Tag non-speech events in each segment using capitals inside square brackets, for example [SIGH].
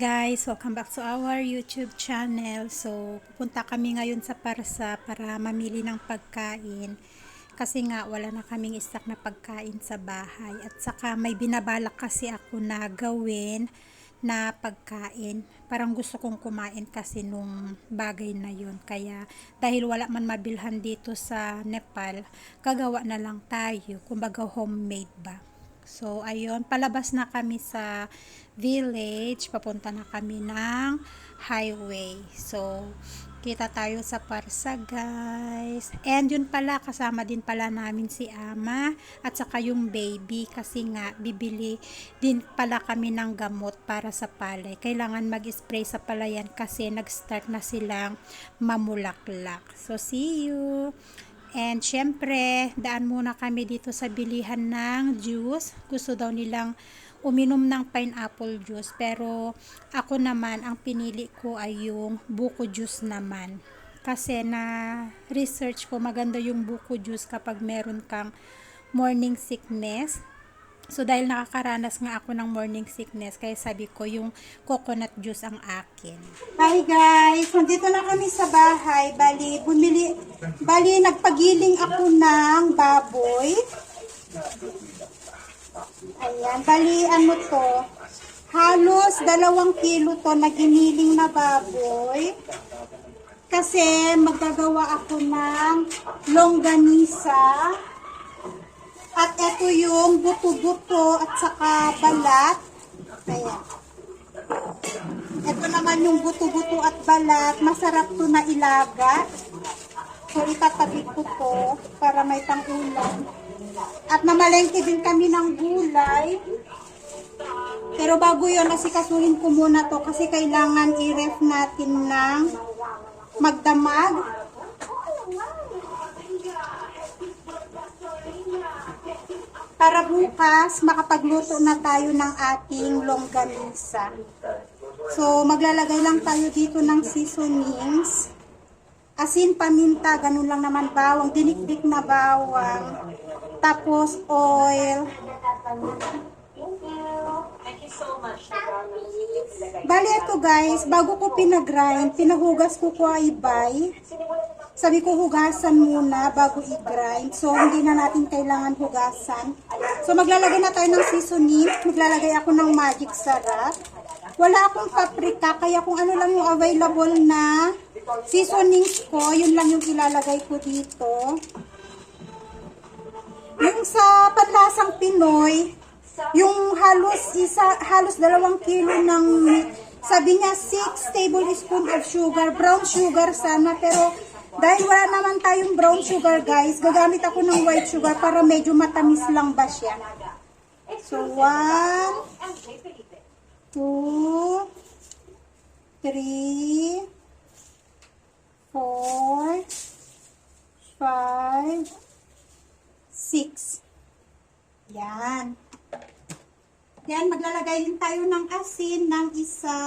guys, welcome back to our YouTube channel. So, pupunta kami ngayon sa Parsa para mamili ng pagkain. Kasi nga, wala na kaming stock na pagkain sa bahay. At saka, may binabalak kasi ako na gawin na pagkain. Parang gusto kong kumain kasi nung bagay na yun. Kaya, dahil wala man mabilhan dito sa Nepal, gagawa na lang tayo. Kumbaga, homemade ba. So, ayun, palabas na kami sa village. Papunta na kami ng highway. So, kita tayo sa Parsa, guys. And yun pala, kasama din pala namin si Ama at saka yung baby kasi nga, bibili din pala kami ng gamot para sa palay. Kailangan mag-spray sa palayan kasi nag-start na silang mamulaklak. So, see you! And syempre, daan muna kami dito sa bilihan ng juice. Gusto daw nilang uminom ng pineapple juice. Pero ako naman, ang pinili ko ay yung buko juice naman. Kasi na research ko, maganda yung buko juice kapag meron kang morning sickness. So dahil nakakaranas nga ako ng morning sickness, kaya sabi ko yung coconut juice ang akin. Hi guys! Nandito na kami sa bahay. Bali, bumili, bali nagpagiling ako ng baboy. Ayan, bali ano to, halos dalawang kilo to na giniling na baboy. Kasi magagawa ako ng longganisa. At ito yung buto-buto at saka balat. Ayan. Ito naman yung buto-buto at balat. Masarap to na ilaga. So, itatabi ko to para may pang-ulam. At namalengke din kami ng gulay. Pero bago yun, asikasuhin ko muna to kasi kailangan i-ref natin ng magdamag. Para bukas, makapagluto na tayo ng ating longganisa. So, maglalagay lang tayo dito ng seasonings. Asin, paminta, ganun lang naman bawang, dinikdik na bawang. Tapos, oil. Bali ito guys, bago ko pinagrind, pinahugas ko ko ay bay. Sabi ko hugasan muna bago i-grind. So hindi na natin kailangan hugasan. So maglalagay na tayo ng seasoning. Maglalagay ako ng magic sarap. Wala akong paprika, kaya kung ano lang yung available na seasonings ko, yun lang yung ilalagay ko dito. Yung sa panlasang Pinoy, yung halos isa halos dalawang kilo ng sabi niya 6 tablespoon of sugar brown sugar sana pero dahil wala naman tayong brown sugar guys gagamit ako ng white sugar para medyo matamis lang ba siya? So 1 2 3 4 5 6 yan. Yan, maglalagay din tayo ng asin ng isa,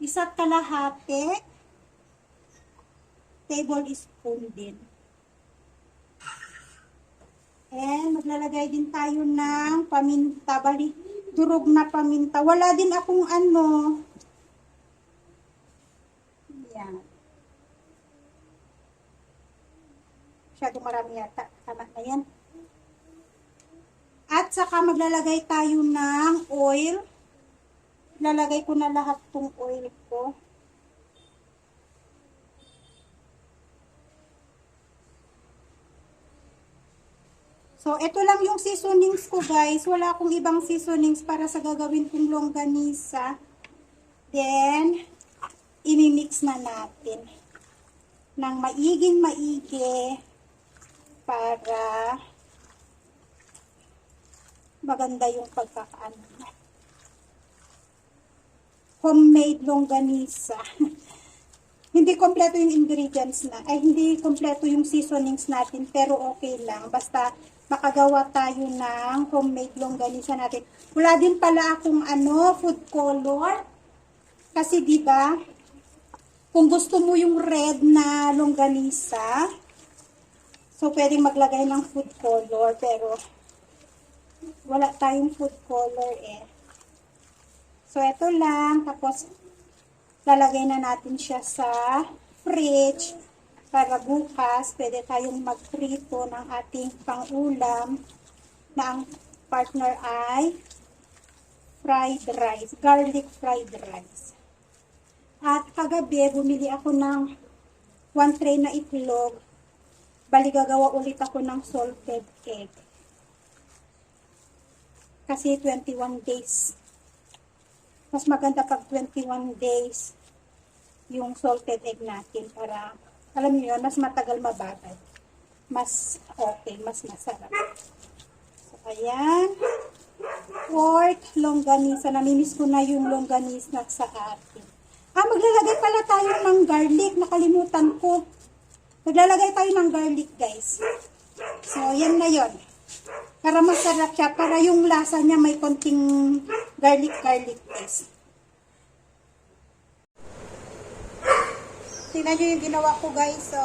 isa't kalahati, tablespoon din. And maglalagay din tayo ng paminta, bali, durog na paminta. Wala din akong ano, yan. Masyado marami yata. Tama na yan. At saka maglalagay tayo ng oil. Lalagay ko na lahat tong oil ko. So, ito lang yung seasonings ko guys. Wala akong ibang seasonings para sa gagawin kong longganisa. Then, imimix na natin ng maiging maigi para maganda yung pagkakaano. Homemade longganisa. [LAUGHS] hindi kompleto yung ingredients na, ay hindi kompleto yung seasonings natin, pero okay lang. Basta makagawa tayo ng homemade longganisa natin. Wala din pala akong ano, food color. Kasi 'di ba? Kung gusto mo yung red na longganisa, so pwedeng maglagay ng food color, pero wala tayong food color eh. So, ito lang. Tapos, lalagay na natin siya sa fridge para bukas pwede tayong magprito ng ating pangulam na ang partner ay fried rice, garlic fried rice. At kagabi, bumili ako ng one tray na itlog. Bali, gagawa ulit ako ng salted egg. Kasi 21 days. Mas maganda pag 21 days yung salted egg natin para, alam niyo yun, mas matagal mababad. Mas okay, mas masarap. So, ayan. Pork, longganisa. Namimiss ko na yung longganisa sa atin. Ah, maglalagay pala tayo ng garlic. Nakalimutan ko. Maglalagay tayo ng garlic, guys. So, yan na yon. Para masarap siya. Para yung lasa niya may konting garlic-garlic taste. Tingnan nyo yung ginawa ko, guys. So,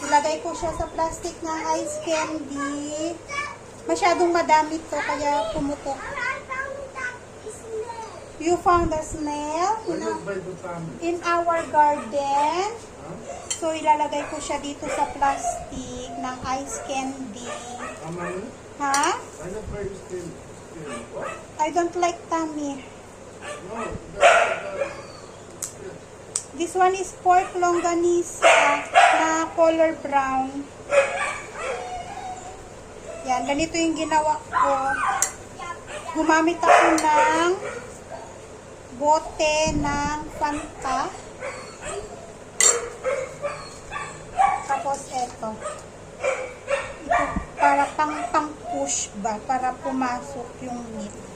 ilagay ko siya sa plastic ng ice candy. Masyadong madami to, kaya pumutok. You found the snail in, a- in our garden. So, ilalagay ko siya dito sa plastic ng ice candy. Ha? I don't like tummy. No, This one is pork longganisa na color brown. Yan, ganito yung ginawa ko. Gumamit ako ng bote ng Fanta. Tapos eto. Ito para pang pang push ba? Para pumasok yung meat.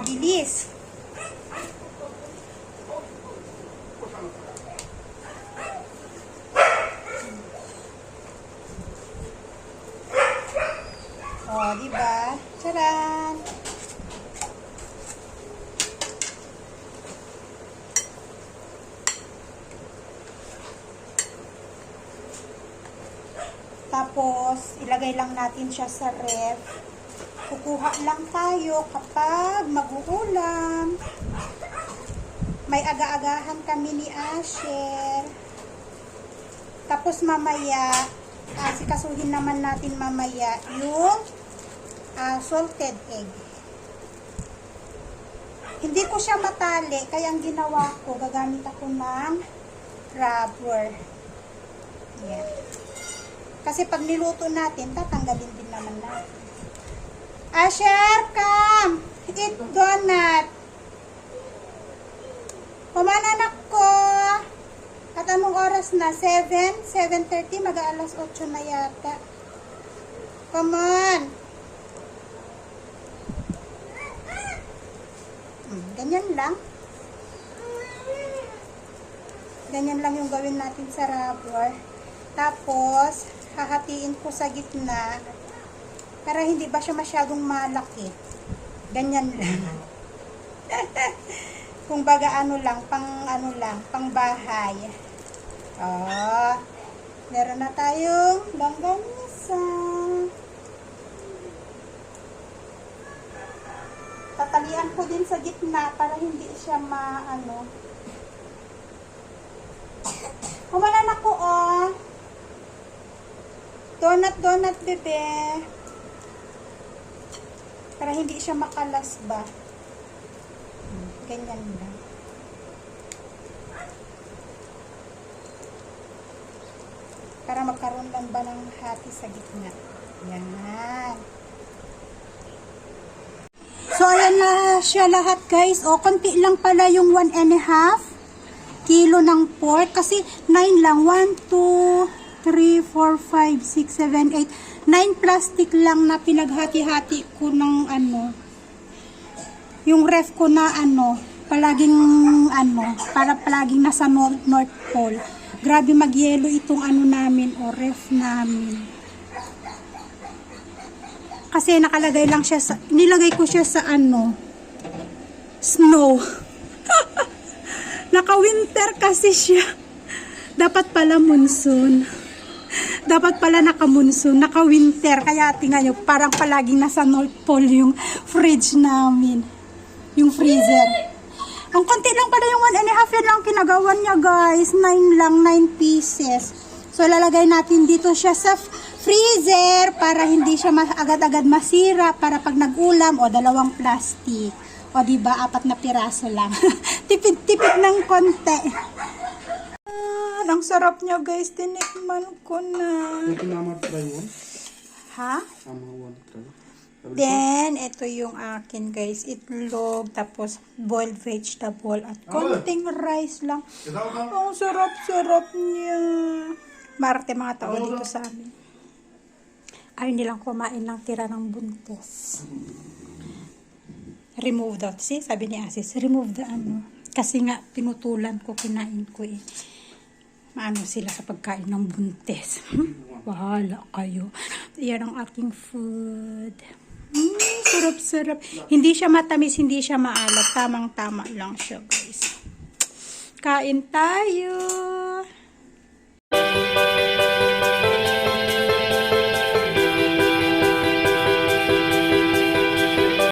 Mabilis. Oh, di ba? Charan! Tapos, ilagay lang natin siya sa ref. Kukuha lang tayo kapag mag-uulam. May aga-agahan kami ni Asher. Tapos mamaya, ah, sikasuhin naman natin mamaya yung ah, salted egg. Hindi ko siya matali, kaya ang ginawa ko, gagamit ako ng rubber. Yan. Kasi pag niluto natin, tatanggalin din naman natin. Asher, come! Eat donut! Kumain anak ko! At anong oras na? 7? 7.30? Mag-aalas 8 na yata. Come on! Hmm, ganyan lang. Ganyan lang yung gawin natin sa rubber. Tapos, hahatiin ko sa gitna para hindi ba siya masyadong malaki. Ganyan lang. [LAUGHS] Kung baga ano lang, pang ano lang, pang bahay. Oh, meron na tayong longganisa. Tatalian ko din sa gitna para hindi siya maano. Kumanan ako, oh. Donut, donut, bebe. Para hindi siya makalas ba. Ganyan lang. Para magkaroon lang ba ng hati sa gitna. Yan. So, ayan na siya lahat, guys. O, konti lang pala yung one and a half kilo ng pork. Kasi, 9 lang. 1, 2, 3, 4, 5, 6, 7, 8. 9 plastic lang na pinaghati-hati ko ng ano. Yung ref ko na ano, palaging ano, para palaging nasa North, North Pole. Grabe magyelo itong ano namin o ref namin. Kasi nakalagay lang siya sa, nilagay ko siya sa ano, snow. [LAUGHS] Naka-winter kasi siya. Dapat pala monsoon. Dapat pala naka-monsoon, naka-winter. Kaya tingnan nyo, parang palaging nasa North Pole yung fridge namin. Yung freezer. Ang konti lang pala yung one and a half yan lang kinagawan niya guys. Nine lang, nine pieces. So lalagay natin dito siya sa freezer para hindi siya agad-agad masira para pag nag-ulam o dalawang plastic. O di ba apat na piraso lang. [LAUGHS] Tipid-tipid ng konti. Ah, ang sarap niya guys. Tinikman ko na. Ito mama try one. Ha? Mama one try. Then, ito yung akin guys. Itlog, tapos boiled vegetable, at konting rice lang. Ang sarap-sarap niya. Marte mga tao dito sa amin. Ayaw nilang kumain ng tira ng buntis. Remove daw. See, sabi ni Asis, remove the ano. Kasi nga, pinutulan ko, kinain ko eh. Maano sila sa pagkain ng buntis. Bahala kayo. Yan ang aking food. Mm, sarap-sarap. Hindi siya matamis, hindi siya maalat. Tamang-tama lang siya, guys. Kain tayo.